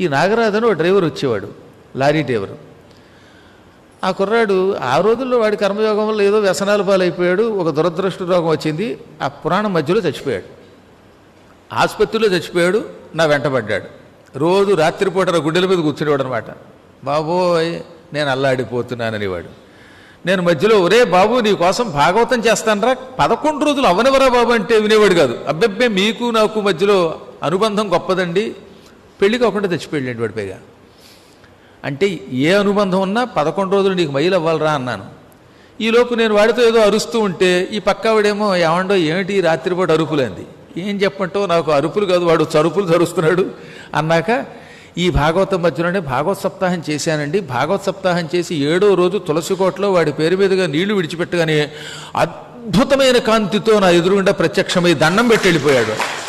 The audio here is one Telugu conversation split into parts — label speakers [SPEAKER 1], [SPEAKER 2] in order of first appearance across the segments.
[SPEAKER 1] ఈ నాగరాజు అని ఒక డ్రైవర్ వచ్చేవాడు లారీ డ్రైవరు. ఆ కుర్రాడు ఆ రోజుల్లో వాడి కర్మయోగం వల్ల ఏదో వ్యసనాలు పాలైపోయాడు ఒక దురదృష్ట రోగం వచ్చింది ఆ పురాణం మధ్యలో చచ్చిపోయాడు. ఆసుపత్రిలో చచ్చిపోయాడు నా వెంటబడ్డాడు రోజు రాత్రిపూట గుండెల మీద కూర్చునేవాడు అనమాట బాబోయ్ నేను అల్లాడిపోతున్నాననేవాడు. నేను మధ్యలో ఒరే బాబు నీ కోసం భాగవతం చేస్తానరా పదకొండు రోజులు అవనివరా బాబు అంటే వినేవాడు కాదు. అబ్బెబ్బే మీకు నాకు మధ్యలో అనుబంధం గొప్పదండి. పెళ్ళి కాకుండా చచ్చిపోయాడు వాడి పైగా. అంటే ఏ అనుబంధం ఉన్నా పదకొండు రోజులు నీకు మైలు అవ్వాలరా అన్నాను. ఈలోపు నేను వాడితో ఏదో అరుస్తూ ఉంటే ఈ పక్కవాడేమో ఏమండో ఏమిటి రాత్రిపూట అరుపులేంది. ఏం చెప్పంటో నాకు అరుపులు కాదు వాడు చరుపులు చరుస్తున్నాడు అన్నాక ఈ భాగవతం మధ్యలోనే భాగవత సప్తాహం చేశానండి. భాగవత సప్తాహం చేసి ఏడో రోజు తులసికోటలో వాడి పేరు మీదుగా నీళ్ళు విడిచిపెట్టగానే అద్భుతమైన కాంతితో నా ఎదురుగుండా ప్రత్యక్షమై దండం పెట్టి వెళ్ళిపోయాడు.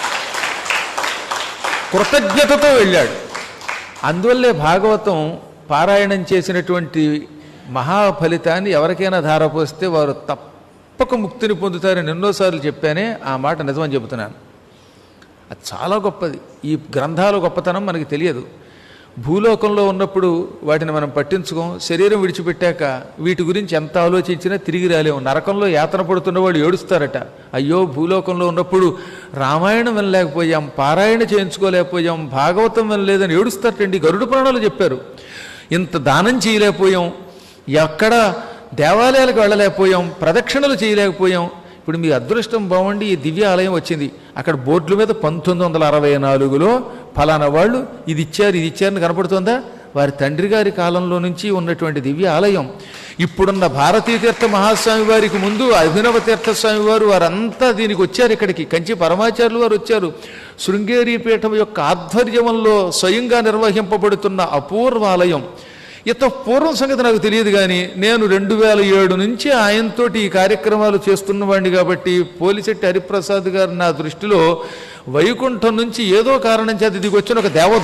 [SPEAKER 1] కృతజ్ఞతతో వెళ్ళాడు. అందువల్లే భాగవతం పారాయణం చేసినటువంటి మహాఫలితాన్ని ఎవరికైనా ధారపోస్తే వారు తప్పక ముక్తిని పొందుతారని ఎన్నోసార్లు చెప్పానే ఆ మాట నిజమని చెబుతున్నాను. అది చాలా గొప్పది. ఈ గ్రంథాల గొప్పతనం మనకి తెలియదు. భూలోకంలో ఉన్నప్పుడు వాటిని మనం పట్టించుకోం. శరీరం విడిచిపెట్టాక వీటి గురించి ఎంత ఆలోచించినా తిరిగి రాలేము. నరకంలో యాతన పడుతున్న వాళ్ళు ఏడుస్తారట. అయ్యో భూలోకంలో ఉన్నప్పుడు రామాయణం వినలేకపోయాం పారాయణ చేయించుకోలేకపోయాం భాగవతం వినలేదని ఏడుస్తారటండి. గరుడు పురాణాలు చెప్పారు. ఇంత దానం చేయలేకపోయాం. ఎక్కడ దేవాలయాలకు వెళ్ళలేకపోయాం. ప్రదక్షిణలు చేయలేకపోయాం. ఇప్పుడు మీ అదృష్టం బాగుండి ఈ దివ్య ఆలయం వచ్చింది. అక్కడ బోర్డుల మీద పంతొమ్మిది వందల అరవై నాలుగులో ఫలానా వాళ్ళు ఇది ఇచ్చారు ఇది ఇచ్చారని కనపడుతుందా? వారి తండ్రి గారి కాలంలో నుంచి ఉన్నటువంటి దివ్య ఆలయం. ఇప్పుడున్న భారతీ తీర్థ మహాస్వామి వారికి ముందు అభినవ తీర్థస్వామి వారు వారంతా దీనికి వచ్చారు ఇక్కడికి. కంచి పరమాచార్యులు వారు వచ్చారు. శృంగేరి పీఠం యొక్క ఆధ్వర్యంలో స్వయంగా నిర్వహింపబడుతున్న అపూర్వ ఆలయం. ఇత పూర్వం సంగతి నాకు తెలియదు కానీ నేను రెండు వేల ఏడు నుంచి ఆయనతోటి ఈ కార్యక్రమాలు చేస్తున్నవాడిని కాబట్టి పోలిశెట్టి హరిప్రసాద్ గారు నా దృష్టిలో వైకుంఠం నుంచి ఏదో కారణం చేత దిగొచ్చిన ఒక దేవత